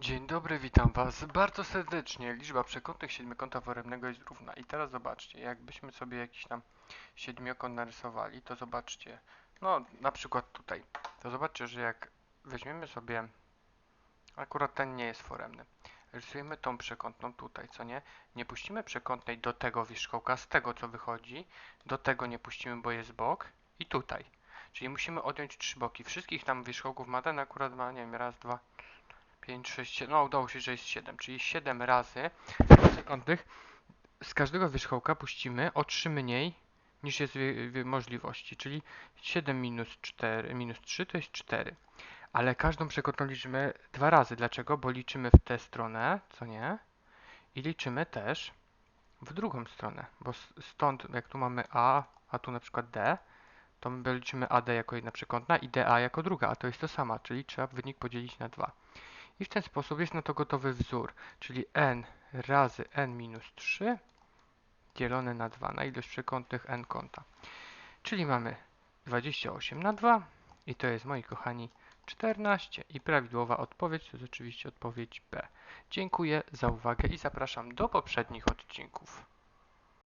Dzień dobry, witam Was bardzo serdecznie. Liczba przekątnych siedmiokąta foremnego jest równa. I teraz zobaczcie, jakbyśmy sobie jakiś tam siedmiokąt narysowali, to zobaczcie, no na przykład tutaj, to zobaczcie, że jak weźmiemy sobie, akurat ten nie jest foremny, rysujemy tą przekątną tutaj, co nie? Nie puścimy przekątnej do tego wierzchołka, z tego co wychodzi, do tego nie puścimy, bo jest bok i tutaj. Czyli musimy odjąć trzy boki. Wszystkich tam wierzchołków ma ten akurat ma, nie wiem, raz, dwa, 5, 6, 7, no udało się, że jest 7, czyli 7 razy przekątnych z każdego wierzchołka puścimy o 3 mniej niż jest możliwości, czyli 7 minus 4, minus 3 to jest 4. Ale każdą przekątną liczymy dwa razy. Dlaczego? Bo liczymy w tę stronę, co nie? I liczymy też w drugą stronę, bo stąd jak tu mamy A, a tu na przykład D, to my liczymy AD jako jedna przekątna i DA jako druga, a to jest to sama, czyli trzeba wynik podzielić na 2. I w ten sposób jest na to gotowy wzór, czyli n razy n minus 3 dzielone na 2, na ilość przekątnych n kąta. Czyli mamy 28 na 2 i to jest, moi kochani, 14 i prawidłowa odpowiedź to jest oczywiście odpowiedź B. Dziękuję za uwagę i zapraszam do poprzednich odcinków.